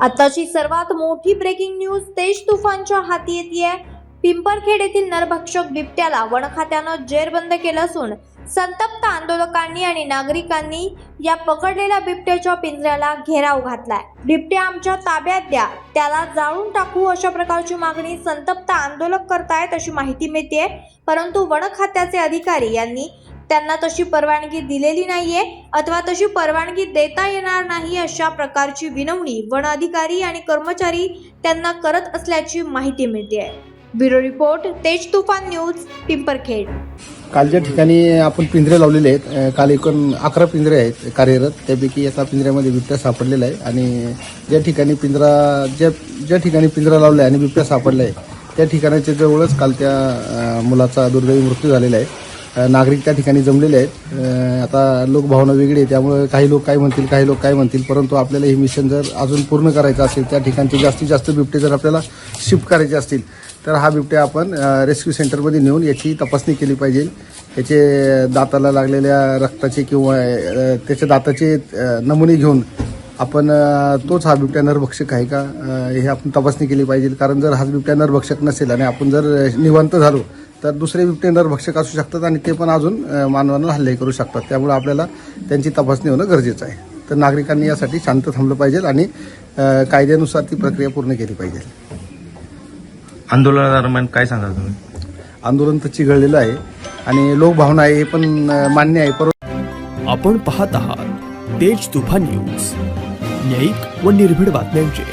आताची सर्वात मोठी ब्रेकिंग न्यूज तेज तुफानच्या हाती येते पिंपरखेड येथील नरभक्षक बिबट्याला वन खात्यानं जेरबंद केलं असून संतप्त आंदोलकांनी आणि नागरिकांनी या पकडलेल्या बिबट्याच्या पिंजऱ्याला घेराव घातलाय. बिबट्या आमच्या ताब्यात द्या त्याला जाळून टाकू अशा प्रकारची मागणी संतप्त आंदोलक करतायत अशी माहिती मिळते परंतु वन खात्याचे अधिकारी यांनी त्यांना तशी परवानगी दिलेली नाहीये अथवा तशी परवानगी देता येणार नाही अशा प्रकारची विनवणी वन अधिकारी आणि कर्मचारी त्यांना करत असल्याची माहिती मिळते ब्युरो रिपोर्ट तेज तुफान न्यूज पिंपरखेड. काल ज्या ठिकाणी आपण पिंजरे लावलेले आहेत. काल एकूण अकरा पिंजरे आहेत कार्यरत. त्यापैकी एका पिंजऱ्यामध्ये बिबट्या सापडलेला आहे आणि ज्या ठिकाणी पिंजरा ज्या ज्या ठिकाणी पिंजरा लावला आहे आणि बिबट्या सापडला आहे त्या ठिकाणाच्या जवळच काल त्या मुलाचा दुर्दैवी मृत्यू झालेला आहे. नागरिक त्या ठिकाणी जमलेले आहेत. आता लोकभावना वेगळी आहे त्यामुळे काही लोक काय म्हणतील काही लोक काय म्हणतील परंतु आपल्याला हे मिशन जर अजून पूर्ण करायचं असेल त्या ठिकाणचे जास्तीत जास्त बिबटे जर आपल्याला शिफ्ट करायचे असतील तर हा बिबट्या आपण रेस्क्यू सेंटरमध्ये नेऊन याची तपासणी केली पाहिजे. याचे दाताला लागलेल्या रक्ताचे किंवा त्याच्या दाताचे नमुने घेऊन आपण तोच हा बिबट्या नरभक्षक आहे का? हे आपण तपासणी केली पाहिजे. कारण जर हा बिबट्या नरभक्षक नसेल आणि आपण जर निवांत झालो तर दुसरे बिबटे नरभक्षक असू शकतात आणि ते पण अजून मानवांना हल्ले करू शकतात. त्यामुळे आपल्याला त्यांची तपासणी होणं गरजेचं आहे. तर नागरिकांनी यासाठी शांत थांबलं पाहिजे आणि कायद्यानुसार ती प्रक्रिया पूर्ण केली पाहिजे. आंदोलनादरम्यान काय सांगाल तुम्ही? आंदोलन तर चिघळलेलं आहे आणि लोकभावना आहे हे पण मान्य आहे. परंतु आपण पाहत आहात तेज तुफान न्यूज. न्यायिक व निर्भीड बातम्यांचे.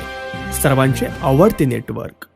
सर्वांचे आवडते नेटवर्क.